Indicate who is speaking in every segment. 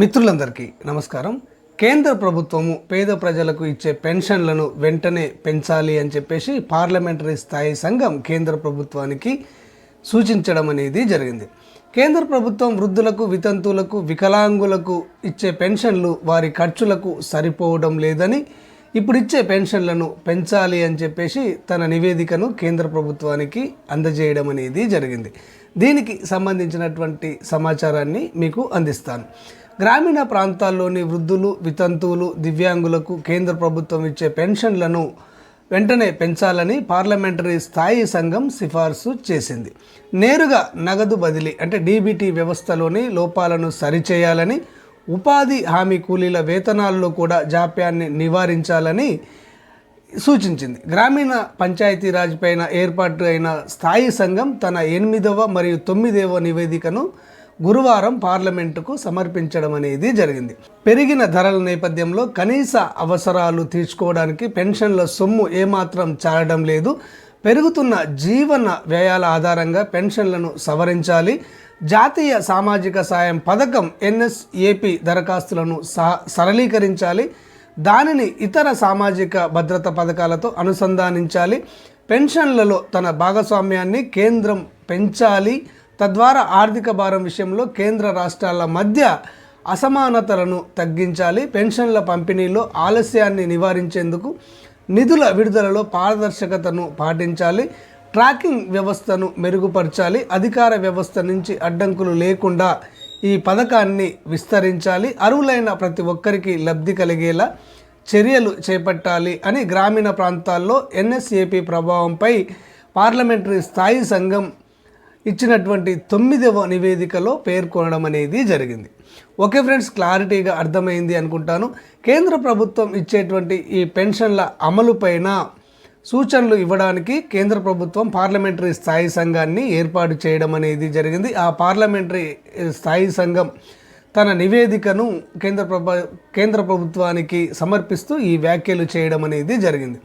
Speaker 1: మిత్రులందరికీ నమస్కారం. కేంద్ర ప్రభుత్వము పేద ప్రజలకు ఇచ్చే పెన్షన్లను వెంటనే పెంచాలి అని చెప్పేసి పార్లమెంటరీ స్థాయి సంఘం కేంద్ర ప్రభుత్వానికి సూచించడం అనేది జరిగింది. కేంద్ర ప్రభుత్వం వృద్ధులకు వితంతువులకు వికలాంగులకు ఇచ్చే పెన్షన్లు వారి ఖర్చులకు సరిపోవడం లేదని ఇప్పుడు ఇచ్చే పెన్షన్లను పెంచాలి అని చెప్పేసి తన నివేదికను కేంద్ర ప్రభుత్వానికి అందజేయడం అనేది జరిగింది. దీనికి సంబంధించినటువంటి సమాచారాన్ని మీకు అందిస్తాను. గ్రామీణ ప్రాంతాల్లోని వృద్ధులు వితంతువులు దివ్యాంగులకు కేంద్ర ప్రభుత్వం ఇచ్చే పెన్షన్లను వెంటనే పెంచాలని పార్లమెంటరీ స్థాయి సంఘం సిఫార్సు చేసింది. నేరుగా నగదు బదిలీ అంటే డీబీటీ వ్యవస్థలోని లోపాలను సరిచేయాలని ఉపాధి హామీ కూలీల వేతనాల్లో కూడా జాప్యాన్ని నివారించాలని సూచించింది. గ్రామీణ పంచాయతీరాజ్ పైన ఏర్పాటు అయిన స్థాయి సంఘం తన ఎనిమిదవ మరియు తొమ్మిదవ నివేదికను గురువారం పార్లమెంటుకు సమర్పించడం అనేది జరిగింది. పెరిగిన ధరల నేపథ్యంలో కనీస అవసరాలు తీర్చుకోవడానికి పెన్షన్ల సొమ్ము ఏమాత్రం చాలడం లేదు. పెరుగుతున్న జీవన వ్యయాల ఆధారంగా పెన్షన్లను సవరించాలి. జాతీయ సామాజిక సాయం పథకం ఎన్ఎస్ఏపి దరఖాస్తులను సరళీకరించాలి. దానిని ఇతర సామాజిక భద్రత పథకాలతో అనుసంధానించాలి. పెన్షన్లలో తన భాగస్వామ్యాన్ని కేంద్రం పెంచాలి. తద్వారా ఆర్థిక భారం విషయంలో కేంద్ర రాష్ట్రాల మధ్య అసమానతలను తగ్గించాలి. పెన్షన్ల పంపిణీలో ఆలస్యాన్ని నివారించేందుకు నిధుల విడుదలలో పారదర్శకతను పాటించాలి. ట్రాకింగ్ వ్యవస్థను మెరుగుపరచాలి. అధికార వ్యవస్థ నుంచి అడ్డంకులు లేకుండా ఈ పథకాన్ని విస్తరించాలి. అర్హులైన ప్రతి ఒక్కరికి లబ్ధి కలిగేలా చర్యలు చేపట్టాలి అని గ్రామీణ ప్రాంతాల్లో ఎన్ఎస్ఏపి ప్రభావంపై పార్లమెంటరీ స్థాయి సంఘం ఇచ్చినటువంటి తొమ్మిదవ నివేదికలో పేర్కొనడం అనేది జరిగింది. ఓకే ఫ్రెండ్స్ క్లారిటీగా అర్థమైంది అనుకుంటాను. కేంద్ర ప్రభుత్వం ఇచ్చేటువంటి ఈ పెన్షన్ల అమలు పైన సూచనలు ఇవ్వడానికి కేంద్ర ప్రభుత్వం పార్లమెంటరీ స్థాయి సంఘాన్ని ఏర్పాటు చేయడం అనేది జరిగింది. ఆ పార్లమెంటరీ స్థాయి సంఘం తన నివేదికను కేంద్ర ప్రభ కేంద్ర ప్రభుత్వానికి సమర్పిస్తూ ఈ వ్యాఖ్యలు చేయడం అనేది జరిగింది.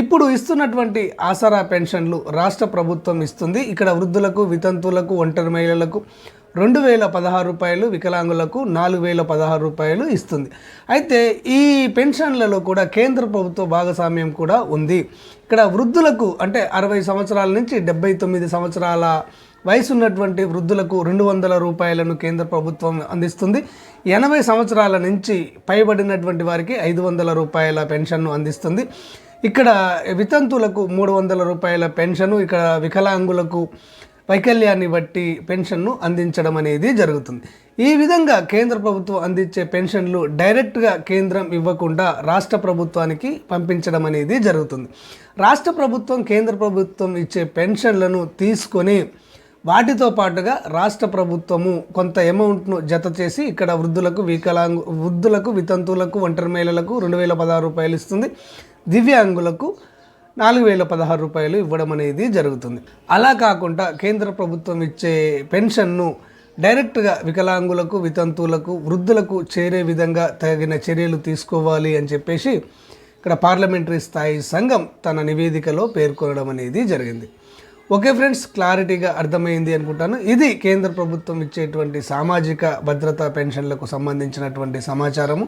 Speaker 1: ఇప్పుడు ఇస్తున్నటువంటి ఆసరా పెన్షన్లు రాష్ట్ర ప్రభుత్వం ఇస్తుంది. ఇక్కడ వృద్ధులకు వితంతువులకు ఒంటరి మహిళలకు రెండు వేల పదహారు రూపాయలు వికలాంగులకు నాలుగు వేల పదహారు రూపాయలు ఇస్తుంది. అయితే ఈ పెన్షన్లలో కూడా కేంద్ర ప్రభుత్వ భాగస్వామ్యం కూడా ఉంది. ఇక్కడ వృద్ధులకు అంటే అరవై సంవత్సరాల నుంచి డెబ్బై తొమ్మిది సంవత్సరాల వయసు ఉన్నటువంటి వృద్ధులకు రెండు వందల రూపాయలను కేంద్ర ప్రభుత్వం అందిస్తుంది. ఎనభై సంవత్సరాల నుంచి పైబడినటువంటి వారికి ఐదు వందల రూపాయల పెన్షన్ను అందిస్తుంది. ఇక్కడ వితంతులకు మూడు వందల రూపాయల పెన్షను ఇక్కడ వికలాంగులకు వైకల్యాన్ని బట్టి పెన్షన్ను అందించడం అనేది జరుగుతుంది. ఈ విధంగా కేంద్ర ప్రభుత్వం అందించే పెన్షన్లు డైరెక్ట్గా కేంద్రం ఇవ్వకుండా రాష్ట్ర ప్రభుత్వానికి పంపించడం అనేది జరుగుతుంది. రాష్ట్ర ప్రభుత్వం కేంద్ర ప్రభుత్వం ఇచ్చే పెన్షన్లను తీసుకొని వాటితో పాటుగా రాష్ట్ర ప్రభుత్వము కొంత అమౌంట్ను జత చేసి ఇక్కడ వృద్ధులకు వికలాంగు వృద్ధులకు వితంతువులకు ఒంటరి మహిళలకు రెండు వేల పదహారు రూపాయలు ఇస్తుంది. దివ్యాంగులకు నాలుగు వేల పదహారు రూపాయలు ఇవ్వడం అనేది జరుగుతుంది. అలా కాకుండా కేంద్ర ప్రభుత్వం ఇచ్చే పెన్షన్ను డైరెక్ట్గా వికలాంగులకు వితంతువులకు వృద్ధులకు చేరే విధంగా తగిన చర్యలు తీసుకోవాలి అని చెప్పేసి ఇక్కడ పార్లమెంటరీ స్థాయి సంఘం తన నివేదికలో పేర్కొనడం అనేది జరిగింది. ఓకే ఫ్రెండ్స్ క్లారిటీగా అర్థమైంది అనుకుంటాను. ఇది కేంద్ర ప్రభుత్వం ఇచ్చేటువంటి సామాజిక భద్రతా పెన్షన్లకు సంబంధించినటువంటి సమాచారము.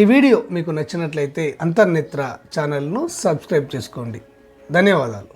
Speaker 1: ఈ వీడియో మీకు నచ్చినట్లయితే అంతర్నేత్ర ఛానల్ను సబ్స్క్రైబ్ చేసుకోండి. ధన్యవాదాలు.